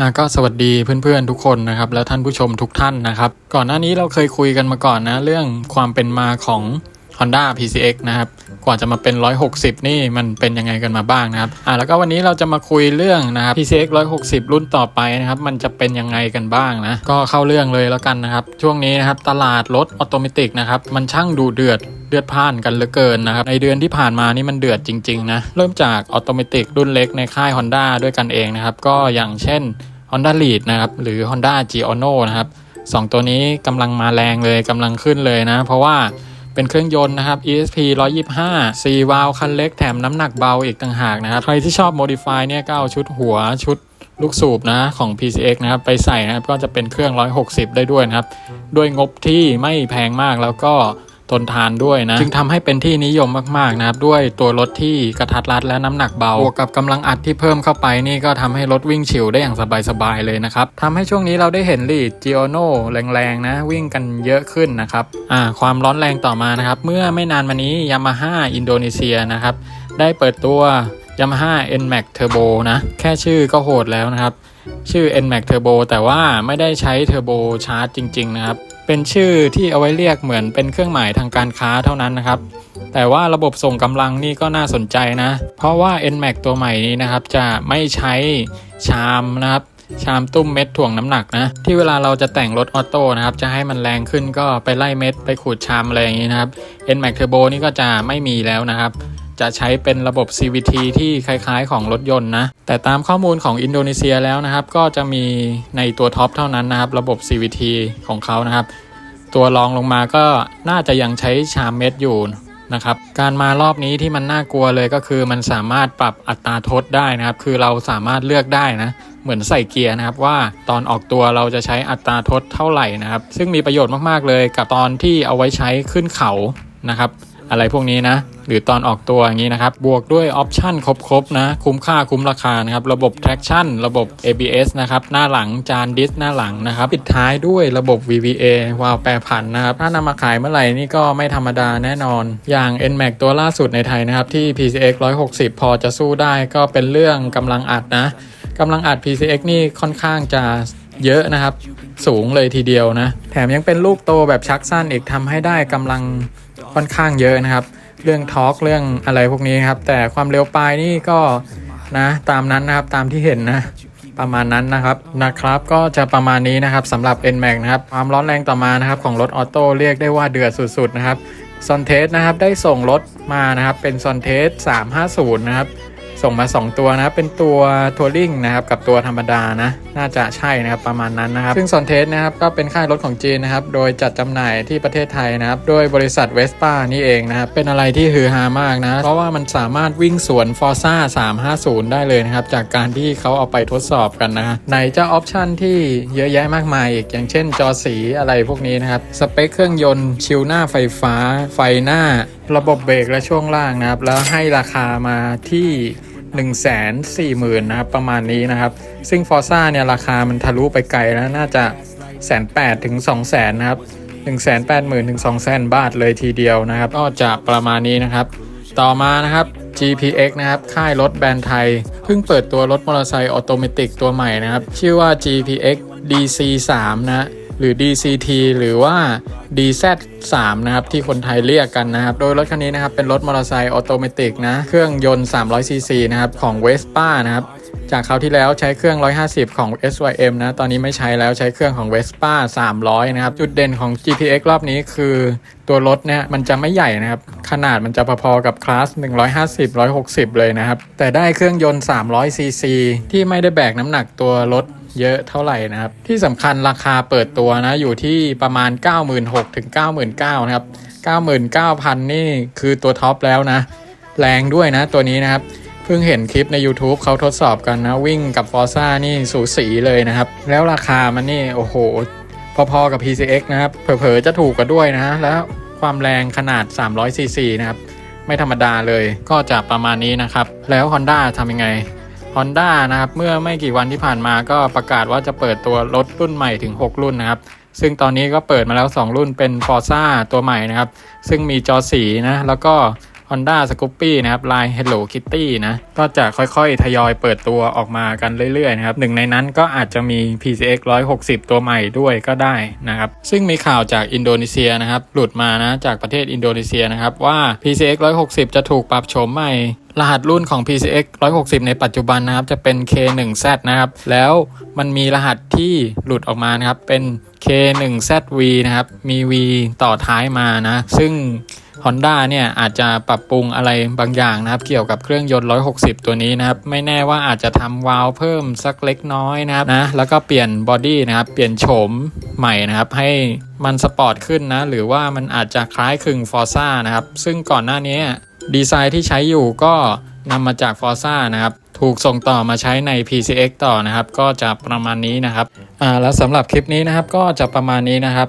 อะก็สวัสดีเพื่อนๆทุกคนนะครับ แล้วท่านผู้ชมทุกท่านนะครับ ก่อนหน้านี้เราเคยคุยกันมาก่อนนะ เรื่องความเป็นมาของ Honda PCX นะครับ กว่าจะมาเป็น 160 นี่มันเป็นยังไงกันมาบ้างนะครับ อะแล้วก็วันนี้เราจะมาคุยเรื่องนะครับ PCX 160 รุ่นต่อไปนะครับ มันจะเป็นยังไงกันบ้างนะ ก็เข้าเรื่องเลยแล้วกันนะครับ ช่วงนี้นะครับ ตลาดรถออโตเมติกนะครับ มันช่างดูเดือด เดือดพ่านกันเหลือเกินนะครับในเดือนที่ผ่านมานี่มันเดือดจริงๆนะเริ่มจากออโตเมติกรุ่นเล็กในค่าย Honda ด้วยกันเองนะครับก็อย่างเช่น Honda Lead นะครับหรือ Honda g i o n o นะครับสองตัวนี้กำลังมาแรงเลยกำลังขึ้นเลยนะ เพราะว่าเป็นเครื่องยนต์นะครับ ESP 125 4วาล์วคันเล็กแถมน้ำหนักเบาอีกต่างหากนะครับ ใครที่ชอบ Modify เนี่ยก็เอาชุดหัวชุดลูกสูบนะของ PCX นะครับ ไปใส่นะครับ ก็จะเป็นเครื่อง 160 ได้ด้วยนะครับ ด้วยงบที่ไม่แพงมากแล้วก็ ทนทานด้วยนะ จึงทำให้เป็นที่นิยมมากๆนะครับ ด้วยตัวรถที่กระทัดรัดและน้ำหนักเบาบวกกับกำลังอัดที่เพิ่มเข้าไปนี่ก็ทำให้รถวิ่งฉิวได้อย่างสบายๆเลยนะครับทำให้ช่วงนี้เราได้เห็นลีดจิโอโนแรงๆนะ วิ่งกันเยอะขึ้นนะครับอ่าความร้อนแรงต่อมานะครับ เมื่อไม่นานมานี้ยามาฮ่าอินโดนีเซียนะครับได้เปิดตัว Yamaha NMAX Turbo นะ แค่ชื่อก็โหดแล้วนะครับ ชื่อ NMAX Turbo แต่ว่าไม่ได้ใช้เทอร์โบชาร์จจริง ๆ นะครับ เป็นชื่อที่เอาไว้เรียกเหมือนเป็นเครื่องหมายทางการค้าเท่านั้นนะครับ แต่ว่าระบบส่งกำลังนี่ก็น่าสนใจนะ เพราะว่า NMAX ตัวใหม่นี้นะครับ จะไม่ใช้ชามนะครับชามตุ้มเม็ดถ่วงน้ำหนักนะ ที่เวลาเราจะแต่งรถออโต้นะครับ จะให้มันแรงขึ้นก็ไปไล่เม็ดไปขูดชามอะไรอย่างนี้นะครับ NMAX Turbo นี่ก็จะไม่มีแล้วนะครับ จะใช้เป็นระบบ CVT ที่คล้ายๆ ของรถยนต์นะ แต่ตามข้อมูลของอินโดนีเซียแล้วนะครับ ก็จะมีในตัวท็อปเท่านั้นนะครับ ระบบ CVT ของเขานะครับ ตัวรองลงมาก็น่าจะยังใช้ชามเม็ดอยู่นะครับการมารอบนี้ที่มันน่ากลัวเลยก็คือมันสามารถปรับอัตราทดได้นะครับ คือเราสามารถเลือกได้นะ เหมือนใส่เกียร์นะครับว่าตอนออกตัวเราจะใช้อัตราทดเท่าไหร่นะครับ ซึ่งมีประโยชน์มากๆเลยกับตอนที่เอาไว้ใช้ขึ้นเขานะครับ อะไรพวกนี้นะ หรือตอนออกตัวอย่างนี้นะครับ บวกด้วยออปชันครบๆนะ คุ้มค่าคุ้มราคานะครับ ระบบ traction ระบบ ABS นะครับ หน้าหลังจานดิสหน้าหลังนะครับ ปิดท้ายด้วยระบบ VVA วาล์วแปรผันนะครับ ถ้านำมาขายเมื่อไหร่นี่ก็ไม่ธรรมดาแน่นอน อย่าง NMAX ตัวล่าสุดในไทยนะครับ ที่ PCX 160 พอจะสู้ได้ก็เป็นเรื่องกำลังอัดนะกำลังอัด PCX นี่ค่อนข้างจะเยอะนะครับ สูงเลยทีเดียวนะ แถมยังเป็นลูกโตแบบชักสั้นอีกทำให้ได้กำลัง ค่อนข้างเยอะนะครับ เรื่องทอร์กเรื่องอะไรพวกนี้ครับ แต่ความเร็วปลายนี่ก็นะตามนั้นนะครับตามที่เห็นนะประมาณนั้นนะครับนะครับก็จะประมาณนี้นะครับสำหรับ NMAX นะครับความร้อนแรงต่อมานะครับของรถออโต้เรียกได้ว่าเดือดสุดๆนะครับซอนเทสนะครับได้ส่งรถมานะครับเป็นซอนเทส350 นะครับ ส่งมา 2 ตัวนะครับ เป็นตัวทัวริงนะครับกับตัวธรรมดานะ น่าจะใช่นะครับประมาณนั้นนะครับ ซึ่งซอนเทสนะครับก็เป็นค่ายรถของจีนนะครับ โดยจัดจำหน่ายที่ประเทศไทยนะครับ โดยบริษัทเวสป้านี่เองนะครับ เป็นอะไรที่ฮือฮามากนะ เพราะว่ามันสามารถวิ่งสวน Forza 350 ได้เลยนะครับ จากการที่เขาเอาไปทดสอบกันนะในเจ้าออปชันที่เยอะแยะมากมายอีกอย่างเช่นจอสีอะไรพวกนี้นะครับสเปคเครื่องยนต์ชิลหน้าไฟฟ้า ไฟหน้า ระบบเบรกและช่วงล่างนะครับ แล้วให้ราคามาที่ 1 4 0 0 0 0นะครับ ประมาณนี้นะครับ ซึ่ง f o r z a เนี่ยราคามันทะลุไปไกลแล้วน่าจะแสนแปดถึง2 0 0 0 0นนะครับ1 8 0 0 0 0ถึง2 0 0 0 0บาทเลยทีเดียวนะครับ ก็จะประมาณนี้นะครับ ต่อมานะครับ GPX นะครับ ค่ายรถแบรนด์ไทย เพิ่งเปิดตัวรถมอเตอร์ไซค์ออโตเมติกตัวใหม่นะครับ ชื่อว่า GPX DC3 นะ หรือ DCT หรือว่า DZ3 นะครับที่คนไทยเรียกกันนะครับ โดยรถคันนี้นะครับเป็นรถมอเตอร์ไซค์ออโตเมติกนะ เครื่องยนต์ 300cc นะครับของ Vespa นะครับ จากคราวที่แล้วใช้เครื่อง 150 ของ SYM นะ ตอนนี้ไม่ใช้แล้วใช้เครื่องของ Vespa 300 นะครับ จุดเด่นของ GPX รอบนี้คือตัวรถเนี่ยมันจะไม่ใหญ่นะครับ ขนาดมันจะพอๆกับคลาส 150 160 เลยนะครับ แต่ได้เครื่องยนต์ 300cc ที่ไม่ได้แบกน้ำหนักตัวรถเยอะเท่าไหร่นะครับ ที่สำคัญราคาเปิดตัวนะ อยู่ที่ประมาณ 96,000ถึง99,000นะครับ 99,000 นี่คือตัวท็อปแล้วนะ แรงด้วยนะตัวนี้นะครับ เพิ่งเห็นคลิปใน YouTube เขาทดสอบกันนะ วิ่งกับ Forza นี่สูสีเลยนะครับ แล้วราคามันนี่ โอ้โห พอๆกับ PCX นะครับ เผลอๆจะถูกกันด้วยนะ แล้วความแรงขนาด 300cc นะครับ ไม่ธรรมดาเลยก็จะประมาณนี้นะครับ แล้ว Honda ทำยังไง Honda นะครับ เมื่อไม่กี่วันที่ผ่านมาก็ประกาศว่าจะเปิดตัวรถรุ่นใหม่ถึง 6 รุ่นนะครับซึ่งตอนนี้ก็เปิดมาแล้ว 2 รุ่นเป็น Forza ตัวใหม่นะครับ ซึ่งมีจอสีนะ แล้วก็ Honda s c o o p y นะครับลาย Hello Kitty นะก็จะค่อยๆ ทยอยเปิดตัวออกมากันเรื่อยๆนะครับหนึ่งในนั้นก็อาจจะมี PCX 160 ตัวใหม่ด้วยก็ได้นะครับซึ่งมีข่าวจากอินโดนีเซียนะครับหลุดมานะจากประเทศอินโดนีเซียนะครับว่า PCX 160 จะถูกปรับโฉมใหม่รหัสรุ่นของ PCX 160 ในปัจจุบันนะครับ จะเป็น K1Z นะครับ แล้วมันมีรหัสที่หลุดออกมานะครับ เป็น K1ZV นะครับ มี V ต่อท้ายมานะ ซึ่ง Honda เนี่ยอาจจะปรับปรุงอะไรบางอย่างนะครับ เกี่ยวกับเครื่องยนต์ 160 ตัวนี้นะครับ ไม่แน่ว่าอาจจะทำวาล์วเพิ่มสักเล็กน้อยนะครับนะ แล้วก็เปลี่ยนบอดี้นะครับ เปลี่ยนโฉมใหม่นะครับ ให้มันสปอร์ตขึ้นนะ หรือว่ามันอาจจะคล้ายคลึง Forza นะครับ ซึ่งก่อนหน้านี้ดีไซน์ที่ใช้อยู่ก็นำมาจาก Forza นะครับ ถูกส่งต่อมาใช้ใน PCX ต่อนะครับ ก็จะประมาณนี้นะครับอ่าแล้วสำหรับคลิปนี้นะครับก็จะประมาณนี้นะครับ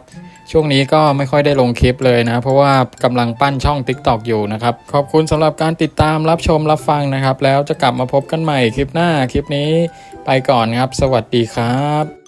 ช่วงนี้ก็ไม่ค่อยได้ลงคลิปเลยนะ เพราะว่ากำลังปั้นช่อง TikTok อยู่นะครับ ขอบคุณสำหรับการติดตามรับชมรับฟังนะครับ แล้วจะกลับมาพบกันใหม่คลิปหน้าคลิปนี้ไปก่อนครับ สวัสดีครับ